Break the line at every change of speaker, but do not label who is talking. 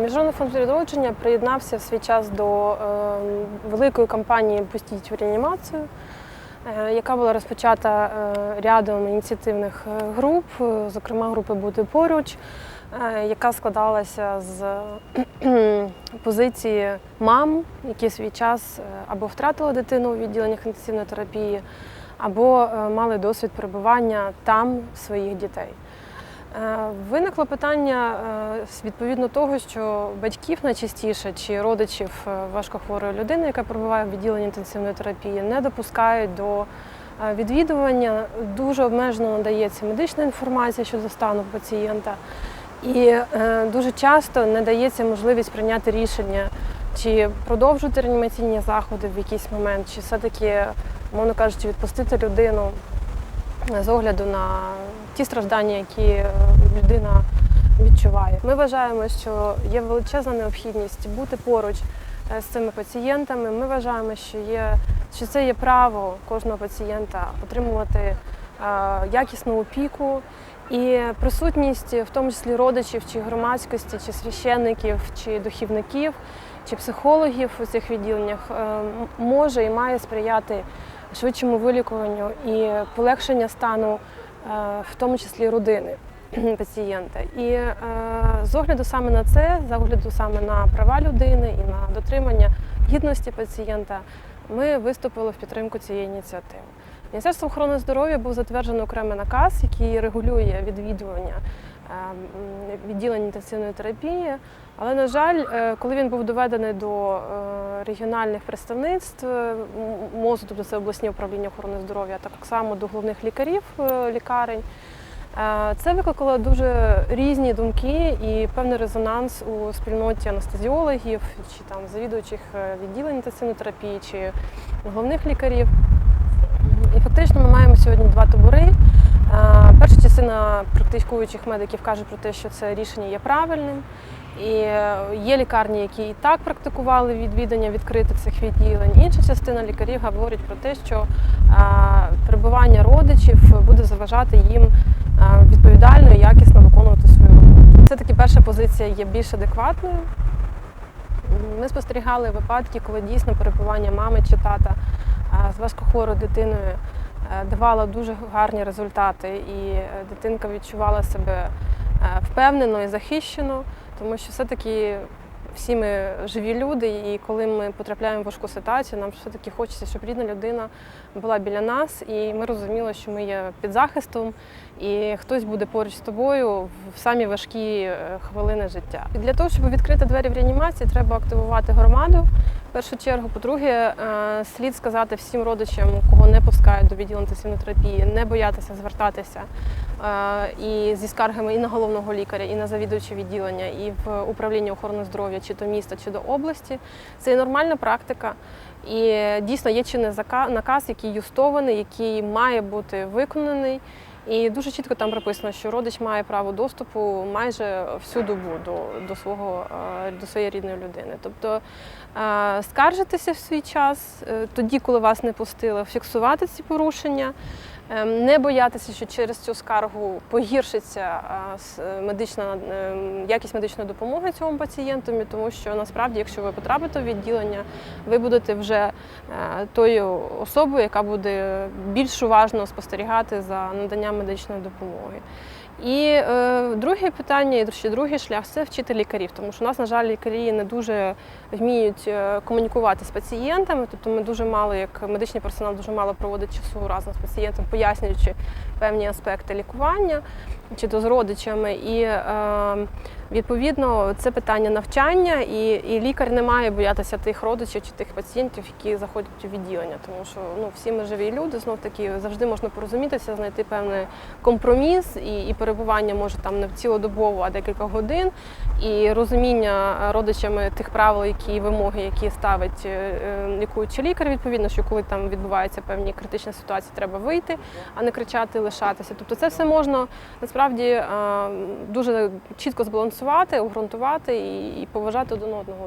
Міжнародний фонд відродження приєднався в свій час до е, великої кампанії Пустіть в реанімацію, е, яка була розпочата е, рядом ініціативних груп, зокрема групи Бути поруч, яка складалася з позиції мам, які в свій час або втратили дитину у відділеннях інтенсивної терапії, або мали досвід перебування там своїх дітей. Е, Виникло питання е, відповідно того, що батьків найчастіше чи родичів е, важкохворої людини, яка перебуває в відділенні інтенсивної терапії, не допускають до відвідування. Дуже обмежено надається медична інформація щодо стану пацієнта, і дуже часто не дається можливість прийняти рішення, чи продовжувати реанімаційні заходи в якийсь момент, чи все-таки, мовно кажучи, відпустити людину з огляду на ті страждання, які е, людина відчуває. Ми вважаємо, що є величезна необхідність бути поруч е, з цими пацієнтами. Ми вважаємо, що є що це є право кожного пацієнта отримувати е, якісну опіку. І присутність, в тому числі родичів чи громадськості, чи священників, чи духівників, чи психологів у цих відділеннях може і має сприяти швидшому вилікуванню і полегшення стану, е, в тому числі родини пацієнта. І е, з огляду саме на це, з огляду саме на права людини і на дотримання гідності пацієнта, ми виступили в підтримку цієї ініціативи. Міністерство охорони здоров'я був затверджений окремий наказ, який регулює відвідування е, відділень інтенсивної терапії. Але, на жаль, коли він був доведений до регіональних представництв е, м- МОЗу, тобто це обласні управління охорони здоров'я, так само до головних лікарів е, лікарень, е, це викликало дуже різні думки і певний резонанс у спільноті анестезіологів чи там завідуючих відділень інтенсивної терапії чи головних лікарів. І фактично ми маємо сьогодні два табори. Перша частина практикуючих медиків каже про те, що це рішення є правильним. І е, є лікарні, які і так практикували відвідання відкритих цих відділень. Інша частина лікарів говорить про те, що перебування родичів буде заважати їм відповідально і якісно виконувати свою роботу. Це таки перша позиція є більш адекватною. Ми спостерігали випадки, коли дійсно перебування мами чи тата з важкохворою дитиною е, давало дуже гарні результати, і е, дитинка відчувала себе е, впевнено і захищено, тому що все-таки всі ми живі люди, і коли ми потрапляємо в важку ситуацію, нам все-таки хочеться, щоб рідна людина була біля нас, і ми розуміли, що ми є під захистом, і хтось буде поруч з тобою в самі важкі хвилини життя. І для того, щоб відкрити двері в реанімації, треба активувати громаду. Першу чергу, по-друге, е, слід сказати всім родичам, кого не пускають до відділу інтенсивної не боятися звертатися е, і зі скаргами і на головного лікаря, і на завідувача відділення, і в управління охорони здоров'я, чи то міста, чи до області. Це є нормальна практика. І дійсно є чинний зака- наказ, який юстований, який має бути виконаний. І дуже чітко там прописано, що родич має право доступу майже всю добу до, до, свого, е, до своєї рідної людини. Тобто е, скаржитися в свій час, е, тоді, коли вас не пустили, фіксувати ці порушення, не боятися, що через цю скаргу погіршиться е, медична е, якість медичної допомоги цьому пацієнту, тому що насправді, якщо ви потрапите в відділення, ви будете вже е, тою особою, яка буде більш уважно спостерігати за наданням медичної допомоги. І е, друге питання, і ще другий шлях це вчити лікарів, тому що у нас, на жаль, лікарі не дуже вміють е, комунікувати з пацієнтами. Тобто ми дуже мало, як медичний персонал, дуже мало проводить часу разом з пацієнтом, пояснюючи певні аспекти лікування чи то з родичами. І е, відповідно це питання навчання, і, і лікар не має боятися тих родичів чи тих пацієнтів, які заходять у відділення, тому що ну всі ми живі люди, знов таки завжди можна порозумітися, знайти певний компроміс, і, і перебування може там не цілодобово, а декілька годин, і розуміння родичами тих правил, які вимоги, які ставить е, е, лікуючий лікар, відповідно, що коли там відбуваються певні критичні ситуації, треба вийти, а не кричати, лишатися. Тобто, це все можна насправді е, дуже чітко збалансувати, обґрунтувати і поважати один одного.